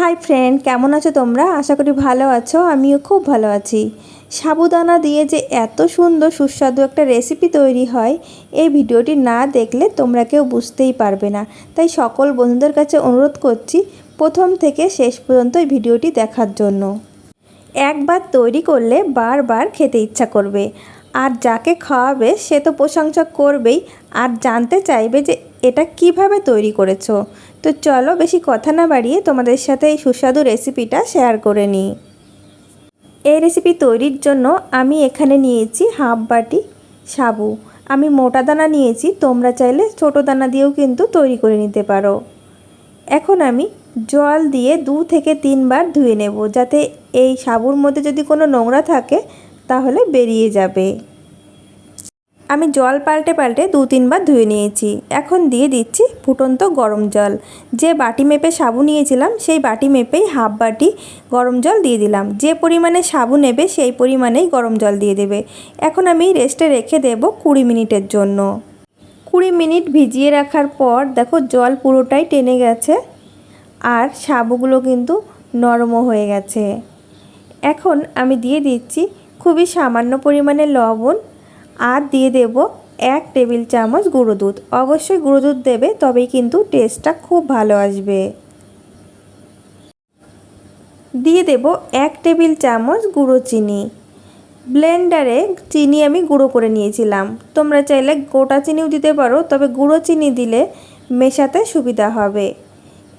Hi friend কেমন আছো তোমরা? আশা করি ভালো আছো। আমিও খুব ভালো আছি। সাবুদানা দিয়ে যে এত সুন্দর, সুস্বাদু একটা রেসিপি তৈরি হয়, এই ভিডিওটি না দেখলে তোমরা কেউ বুঝতেই পারবে না। তাই সকল বন্ধুদের কাছে অনুরোধ করছি, প্রথম থেকে শেষ পর্যন্ত এই ভিডিওটি দেখার জন্য। একবার তৈরি করলে বারবার খেতে ইচ্ছা করবে। আর যাকে খাওয়াবে, সে তো প্রশংসা করবেই। আর জানতে চাইবে যে এটা কীভাবে তৈরি করেছ? তো চলো বেশি কথা না বাড়িয়ে তোমাদের সাথে এই সুস্বাদু রেসিপিটা শেয়ার করে নিই। এই রেসিপি তৈরির জন্য আমি এখানে নিয়েছি হাফ বাটি সাবু। আমি মোটা দানা নিয়েছি, তোমরা চাইলে ছোটো দানা দিয়েও কিন্তু তৈরি করে নিতে পারো। এখন আমি জল দিয়ে দু থেকে তিনবার ধুয়ে নেব, যাতে এই সাবুর মধ্যে যদি কোনো নোংরা থাকে, তাহলে বেরিয়ে যাবে। আমি জল পাল্টে পাল্টে দু তিনবার ধুয়ে নিয়েছি। এখন দিয়ে দিচ্ছি ফুটন্ত গরম জল। যে বাটি মেপে সাবু নিয়েছিলাম, সেই বাটি মেপেই হাফ বাটি গরম জল দিয়ে দিলাম। যে পরিমাণে সাবু নেবে, সেই পরিমাণেই গরম জল দিয়ে দেবে। এখন আমি রেস্টে রেখে দেব কুড়ি মিনিটের জন্য। কুড়ি মিনিট ভিজিয়ে রাখার পর দেখো জল পুরোটাই টেনে গেছে আর সাবুগুলো কিন্তু নরমও হয়ে গেছে। এখন আমি দিয়ে দিচ্ছি খুবই সামান্য পরিমাণে লবণ আর দিয়ে দেব এক টেবিল চামচ গুঁড়ো দুধ। অবশ্যই গুঁড়ো দুধ দেবে, তবেই কিন্তু টেস্টটা খুব ভালো আসবে। দিয়ে দেব এক টেবিল চামচ গুঁড়ো চিনি। ব্লেন্ডারে চিনি আমি গুঁড়ো করে নিয়েছিলাম। তোমরা চাইলে গোটা চিনিও দিতে পারো, তবে গুঁড়ো চিনি দিলে মেশাতে সুবিধা হবে।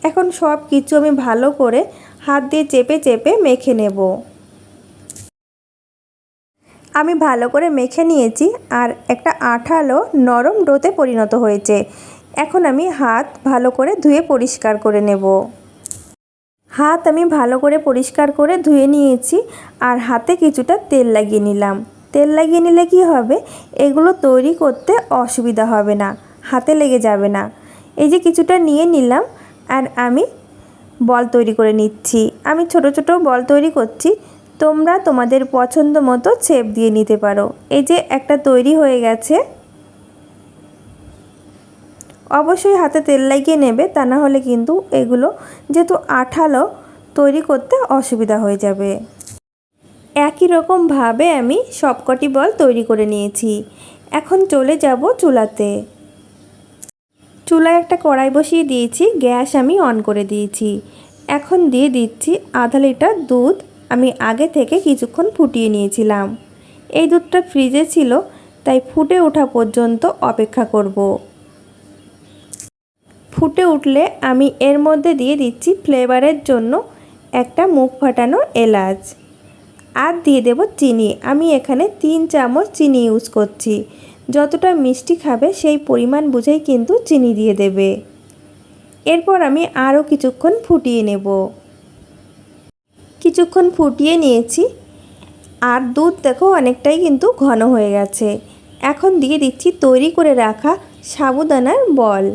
এখন সব কিছু আমি ভালো করে হাত দিয়ে চেপে চেপে মেখে নেব। আমি ভালো করে মেখে নিয়েছি আর একটা আঠালো নরম ডোতে পরিণত হয়েছে। এখন আমি হাত ভালো করে ধুয়ে পরিষ্কার করে নেব। হাত আমি ভালো করে পরিষ্কার করে ধুয়ে নিয়েছি আর হাতে কিছুটা তেল লাগিয়ে নিলাম। তেল লাগিয়ে নিলে কি হবে? এগুলো তৈরি করতে অসুবিধা হবে না, হাতে লেগে যাবে না। এই যে কিছুটা নিয়ে নিলাম আর আমি বল তৈরি করে নিচ্ছি। আমি ছোট ছোট বল তৈরি করছি তোমরা তোমাদের পছন্দ মতো ছেপ দিয়ে নিতে পারো। এই যে একটা তৈরি হয়ে গেছে। অবশ্যই হাতে তেল লাগিয়ে নেবে, তা না হলে কিন্তু এগুলো যেহেতু আঠালো, তৈরি করতে অসুবিধা হয়ে যাবে। একই রকমভাবে আমি সবকটি বল তৈরি করে নিয়েছি। এখন চলে যাব চুলাতে। চুলায় একটা কড়াই বসিয়ে দিয়েছি, গ্যাস আমি অন করে দিয়েছি। এখন দিয়ে দিচ্ছি আধা লিটার দুধ। আমি আগে থেকে কিছুক্ষণ ফুটিয়ে নিয়েছিলাম। এই দুধটা ফ্রিজে ছিল, তাই ফুটে ওঠা পর্যন্ত অপেক্ষা করব। ফুটে উঠলে আমি এর মধ্যে দিয়ে দিচ্ছি ফ্লেভারের জন্য একটা মুখ ফাটানো এলাচ। আর দিয়ে দেব চিনি। আমি এখানে তিন চামচ চিনি ইউজ করছি। যতটা মিষ্টি খাবে সেই পরিমাণ বুঝেই কিন্তু চিনি দিয়ে দেবে। এরপর আমি আরও কিছুক্ষণ ফুটিয়ে নেব। কিছুক্ষণ ফুটিয়ে নিয়েছি। আর দুধ দেখো অনেকটাই কিন্তু ঘন হয়ে গেছে। এখন দিয়ে দিচ্ছি তৈরি করে রাখা সাবুদানার বল।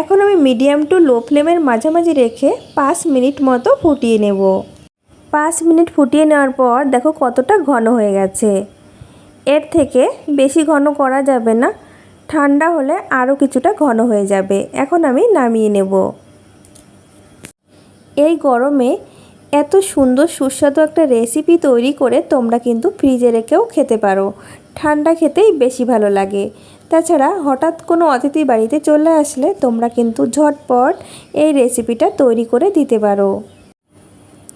এখন আমি মিডিয়াম টু লো ফ্লেমের মাঝামাঝি রেখে পাঁচ মিনিট মতো ফুটিয়ে নেব। পাঁচ মিনিট ফুটিয়ে নেওয়ার পর দেখো কতটা ঘন হয়ে গেছে। এর থেকে বেশি ঘন করা যাবে না। ঠান্ডা হলে আরও কিছুটা ঘন হয়ে যাবে। এখন আমি নামিয়ে নেব। এই গরমে এত সুন্দর, সুস্বাদু একটা রেসিপি তৈরি করে তোমরা কিন্তু ফ্রিজে রেখেও খেতে পারো। ঠান্ডা খেতেই বেশি ভালো লাগে। তাছাড়া হঠাৎ কোনো অতিথি বাড়িতে চলে আসলে তোমরা কিন্তু ঝটপট এই রেসিপিটা তৈরি করে দিতে পারো।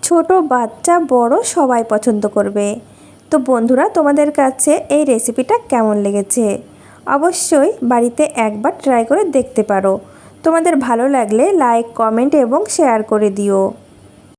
ছোট বাচ্চা বড় সবাই পছন্দ করবে। তো বন্ধুরা, তোমাদের কাছে এই রেসিপিটা কেমন লেগেছে? অবশ্যই বাড়িতে একবার ট্রাই করে দেখতে পারো। তোমাদের ভালো লাগলে লাইক কমেন্ট এবং শেয়ার করে দিও।